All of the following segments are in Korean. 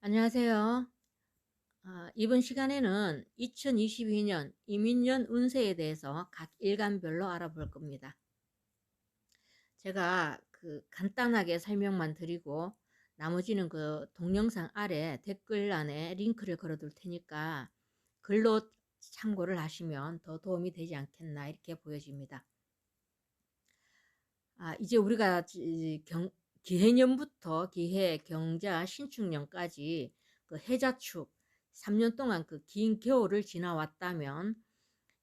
안녕하세요. 아, 이번 시간에는 2022년 이민년 운세에 대해서 각 일간별로 알아볼 겁니다. 제가 그 간단하게 설명만 드리고 나머지는 그 동영상 아래 댓글란에 링크를 걸어 둘 테니까 글로 참고를 하시면 더 도움이 되지 않겠나 이렇게 보여집니다. 아, 이제 우리가 경, 기해년부터 기해, 경자, 신축년까지 그 해자축 3년 동안 그 긴 겨울을 지나왔다면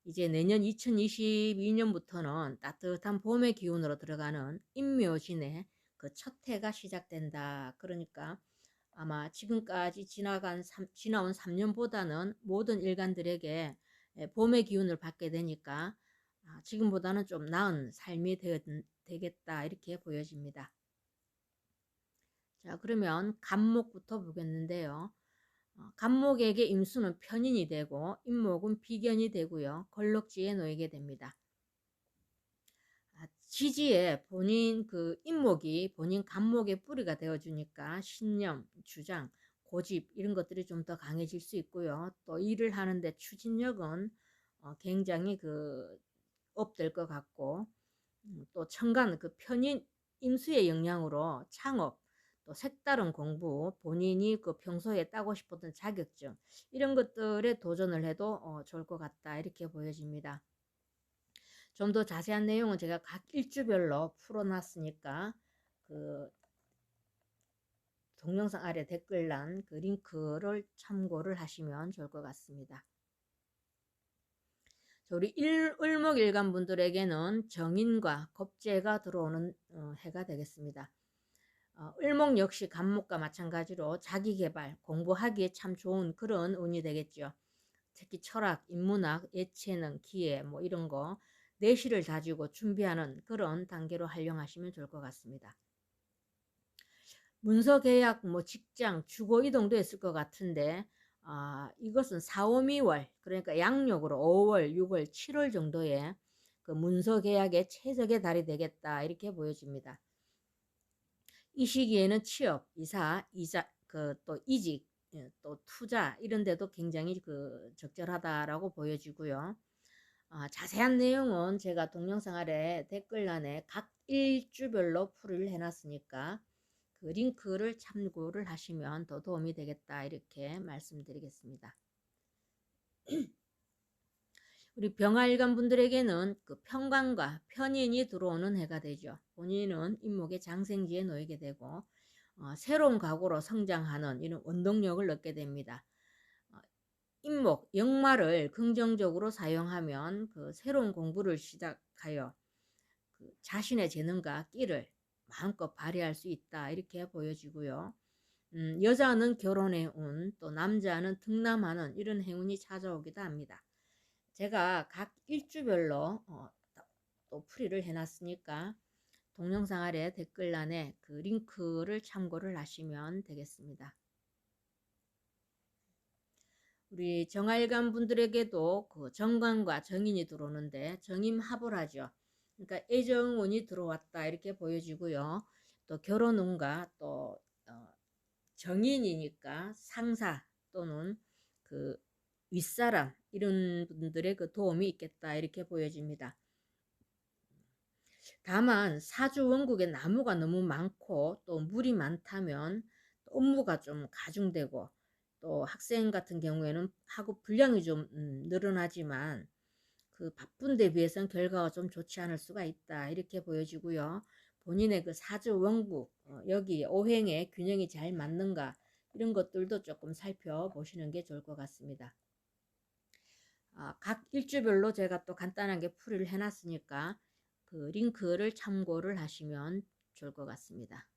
이제 내년 2022년부터는 따뜻한 봄의 기운으로 들어가는 인묘진의 그 첫 해가 시작된다. 그러니까 아마 지금까지 지나간 3, 지나온 3년보다는 모든 일간들에게 봄의 기운을 받게 되니까 아, 지금보다는 좀 나은 삶이 되겠다 이렇게 보여집니다. 자, 그러면 간목부터 보겠는데요. 어, 간목에게 임수는 편인이 되고 임목은 비견이 되고요. 걸럭지에 놓이게 됩니다. 아, 지지에 본인 그 임목이 본인 간목의 뿌리가 되어주니까 신념, 주장, 고집 이런 것들이 좀 더 강해질 수 있고요. 또 일을 하는데 추진력은 어, 굉장히 그 업될 것 같고 음, 또 천간 그 편인 임수의 영향으로 창업, 또 색다른 공부, 본인이 그 평소에 따고 싶었던 자격증 이런 것들에 도전을 해도 어, 좋을 것 같다 이렇게 보여집니다. 좀 더 자세한 내용은 제가 각 일주별로 풀어놨으니까 그 동영상 아래 댓글란 그 링크를 참고를 하시면 좋을 것 같습니다. 우리 일, 을목일간 분들에게는 정인과 겁재가 들어오는 어, 해가 되겠습니다. 어, 을목 역시 간목과 마찬가지로 자기 개발, 공부하기에 참 좋은 그런 운이 되겠죠. 특히 철학, 인문학, 예체능, 기회 뭐 이런 거 내실을 다지고 준비하는 그런 단계로 활용하시면 좋을 것 같습니다. 문서 계약, 뭐 직장, 주거 이동도 있을 것 같은데 아, 이것은 4, 5, 2월 그러니까 양력으로 5월, 6월, 7월 정도에 그 문서 계약의 최적의 달이 되겠다 이렇게 보여집니다. 이 시기에는 취업, 이사, 이자, 그 또 이직, 예, 또 투자 이런 데도 굉장히 그 적절하다라고 보여지고요. 아, 자세한 내용은 제가 동영상 아래 댓글란에 각 일주별로 풀이를 해놨으니까 그 링크를 참고를 하시면 더 도움이 되겠다 이렇게 말씀드리겠습니다. 우리 병화일간 분들에게는 그 평관과 편인이 들어오는 해가 되죠. 본인은 인목의 장생지에 놓이게 되고 어, 새로운 각오로 성장하는 이런 원동력을 얻게 됩니다. 어, 인목, 역마를 긍정적으로 사용하면 그 새로운 공부를 시작하여 그 자신의 재능과 끼를 마음껏 발휘할 수 있다 이렇게 보여지고요. 음, 여자는 결혼의 운, 또 남자는 등남하는 이런 행운이 찾아오기도 합니다. 제가 각 일주별로 어, 또 풀이를 해놨으니까 동영상 아래 댓글란에 그 링크를 참고를 하시면 되겠습니다. 우리 정활관 분들에게도 그 정관과 정인이 들어오는데 정임합을 하죠. 그러니까 애정운이 들어왔다 이렇게 보여지고요. 또 결혼운과 또 어, 정인이니까 상사 또는 그 윗사람 이런 분들의 그 도움이 있겠다 이렇게 보여집니다. 다만 사주 원국에 나무가 너무 많고 또 물이 많다면 업무가 좀 가중되고 또 학생 같은 경우에는 학업 분량이 좀 음, 늘어나지만 그 바쁜 데 비해서는 결과가 좀 좋지 않을 수가 있다 이렇게 보여지고요. 본인의 그 사주 원국 어, 여기 오행의 균형이 잘 맞는가 이런 것들도 조금 살펴보시는 게 좋을 것 같습니다. 아, 각 일주별로 제가 또 간단하게 풀이를 해놨으니까 그 링크를 참고를 하시면 좋을 것 같습니다.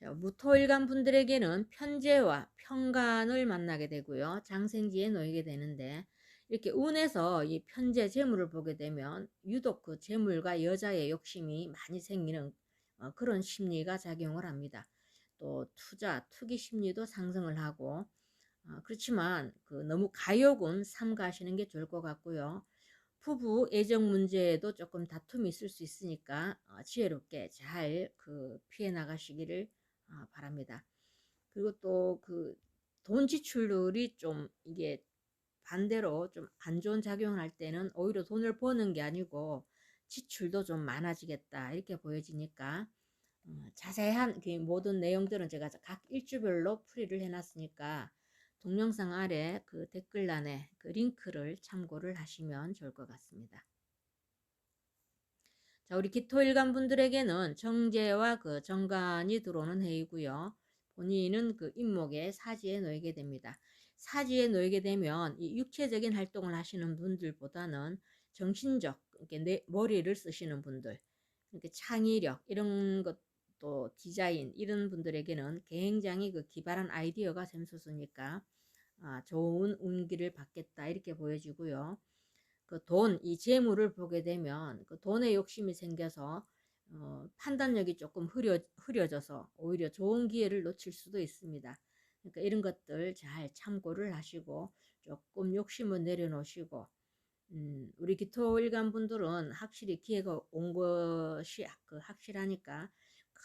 자, 무토일간 분들에게는 편제와 편간을 만나게 되고요. 장생지에 놓이게 되는데 이렇게 운에서 이 편제 재물을 보게 되면 유독 그 재물과 여자의 욕심이 많이 생기는 어, 그런 심리가 작용을 합니다. 또 투자, 투기 심리도 상승을 하고 어, 그렇지만 그 너무 가욕은 삼가하시는 게 좋을 것 같고요. 부부 애정 문제에도 조금 다툼이 있을 수 있으니까 어, 지혜롭게 잘 그 피해 나가시기를 아, 바랍니다. 그리고 또 그 돈 지출률이 좀 이게 반대로 좀 안 좋은 작용을 할 때는 오히려 돈을 버는 게 아니고 지출도 좀 많아지겠다 이렇게 보여지니까 어, 자세한 그 모든 내용들은 제가 각 일주별로 풀이를 해놨으니까 동영상 아래 그 댓글란에 그 링크를 참고를 하시면 좋을 것 같습니다. 자, 우리 기토일간 분들에게는 정제와 그 정관이 들어오는 해이고요. 본인은 그 임목에 사지에 놓이게 됩니다. 사지에 놓이게 되면 이 육체적인 활동을 하시는 분들보다는 정신적, 이렇게 머리를 쓰시는 분들, 이렇게 창의력 이런 것 도 디자인 이런 분들에게는 굉장히 그 기발한 아이디어가 샘솟으니까 아, 좋은 운기를 받겠다 이렇게 보여지고요. 그 돈, 이 재물을 보게 되면 그 돈에 욕심이 생겨서 어, 판단력이 조금 흐려, 흐려져서 오히려 좋은 기회를 놓칠 수도 있습니다. 그러니까 이런 것들 잘 참고를 하시고 조금 욕심을 내려놓으시고 음, 우리 기토 일간 분들은 확실히 기회가 온 것이 그 확실하니까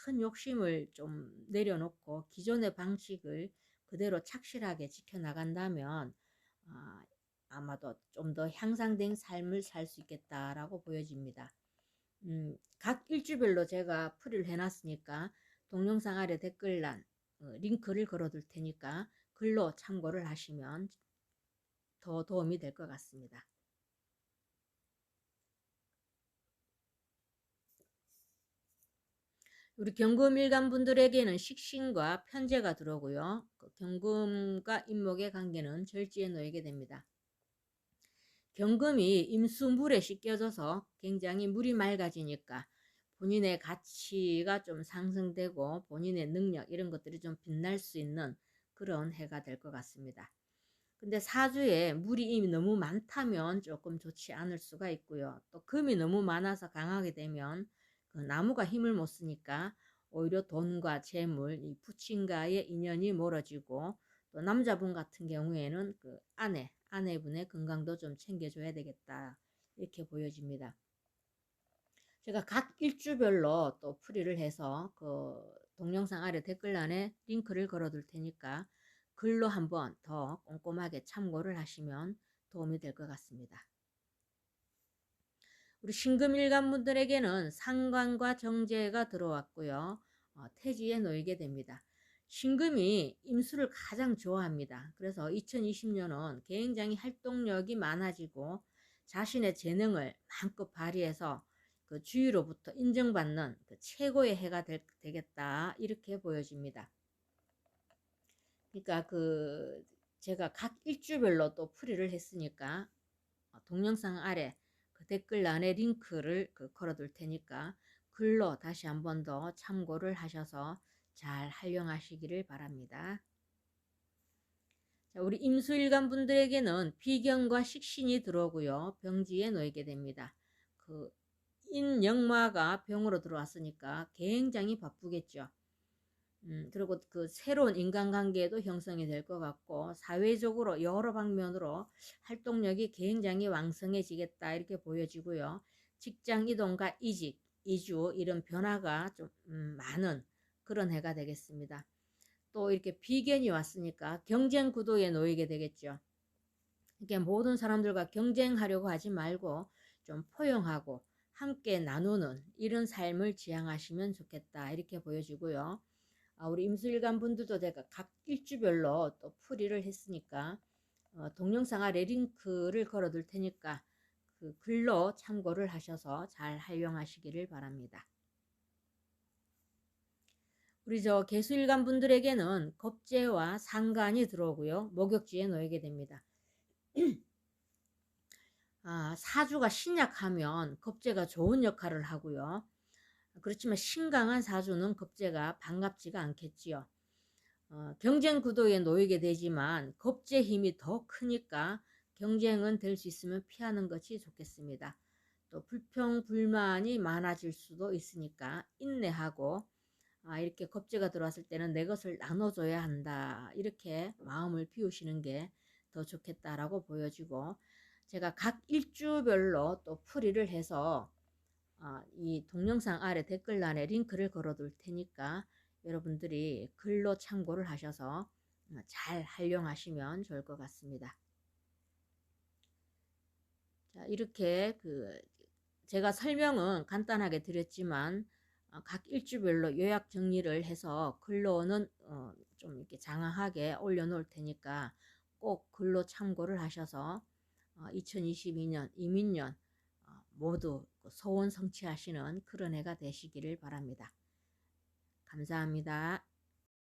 큰 욕심을 좀 내려놓고 기존의 방식을 그대로 착실하게 지켜나간다면 아, 아마도 좀 더 향상된 삶을 살 수 있겠다라고 보여집니다. 음, 각 일주별로 제가 풀이를 해놨으니까 동영상 아래 댓글란 어, 링크를 걸어둘 테니까 글로 참고를 하시면 더 도움이 될 것 같습니다. 우리 경금 일간 분들에게는 식신과 편제가 들어오고요. 그 경금과 임목의 관계는 절지에 놓이게 됩니다. 경금이 임수물에 씻겨져서 굉장히 물이 맑아지니까 본인의 가치가 좀 상승되고 본인의 능력 이런 것들이 좀 빛날 수 있는 그런 해가 될 것 같습니다. 근데 사주에 물이 이미 너무 많다면 조금 좋지 않을 수가 있고요. 또 금이 너무 많아서 강하게 되면 그 나무가 힘을 못 쓰니까 오히려 돈과 재물, 이 부친과의 인연이 멀어지고 또 남자분 같은 경우에는 그 아내, 아내분의 건강도 좀 챙겨줘야 되겠다 이렇게 보여집니다. 제가 각 일주별로 또 풀이를 해서 그 동영상 아래 댓글란에 링크를 걸어둘 테니까 글로 한번 더 꼼꼼하게 참고를 하시면 도움이 될 것 같습니다. 우리 신금일간 분들에게는 상관과 정제가 들어왔고요. 어, 태지에 놓이게 됩니다. 신금이 임수를 가장 좋아합니다. 그래서 2020년은 굉장히 활동력이 많아지고 자신의 재능을 마음껏 발휘해서 그 주위로부터 인정받는 그 최고의 해가 되, 겠다 이렇게 보여집니다. 그러니까 그 제가 각 일주별로 또 풀이를 했으니까 어, 동영상 아래 그 댓글란에 링크를 그 걸어둘 테니까 글로 다시 한 번 더 참고를 하셔서 잘 활용하시기를 바랍니다. 자, 우리 임수일간 분들에게는 비경과 식신이 들어오고요. 병지에 놓이게 됩니다. 그 인영마가 병으로 들어왔으니까 굉장히 바쁘겠죠. 음, 그리고 그 새로운 인간관계도 형성이 될 것 같고 사회적으로 여러 방면으로 활동력이 굉장히 왕성해지겠다 이렇게 보여지고요. 직장 이동과 이직, 이주 이런 변화가 좀 음, 많은 그런 해가 되겠습니다. 또 이렇게 비견이 왔으니까 경쟁 구도에 놓이게 되겠죠. 이렇게 모든 사람들과 경쟁하려고 하지 말고 좀 포용하고 함께 나누는 이런 삶을 지향하시면 좋겠다 이렇게 보여지고요. 아, 우리 임수일간 분들도 제가 각 일주별로 또 풀이를 했으니까 어, 동영상 아래 링크를 걸어 둘 테니까 그 글로 참고를 하셔서 잘 활용하시기를 바랍니다. 우리 저 개수일간 분들에게는 겁재와 상간이 들어오고요. 목욕지에 놓이게 됩니다. 아, 사주가 신약하면 겁재가 좋은 역할을 하고요. 그렇지만 신강한 사주는 겁재가 반갑지가 않겠지요. 어, 경쟁 구도에 놓이게 되지만 겁재 힘이 더 크니까 경쟁은 될 수 있으면 피하는 것이 좋겠습니다. 또 불평 불만이 많아질 수도 있으니까 인내하고 아, 이렇게 겁재가 들어왔을 때는 내 것을 나눠줘야 한다 이렇게 마음을 비우시는 게 더 좋겠다라고 보여지고 제가 각 일주별로 또 풀이를 해서 어, 이 동영상 아래 댓글란에 링크를 걸어둘 테니까 여러분들이 글로 참고를 하셔서 어, 잘 활용하시면 좋을 것 같습니다. 자, 이렇게 그 제가 설명은 간단하게 드렸지만 어, 각 일주별로 요약 정리를 해서 글로는 어, 좀 이렇게 장황하게 올려놓을 테니까 꼭 글로 참고를 하셔서 2022년 이민년 모두 그 소원 성취하시는 그런 해가 되시기를 바랍니다. 감사합니다.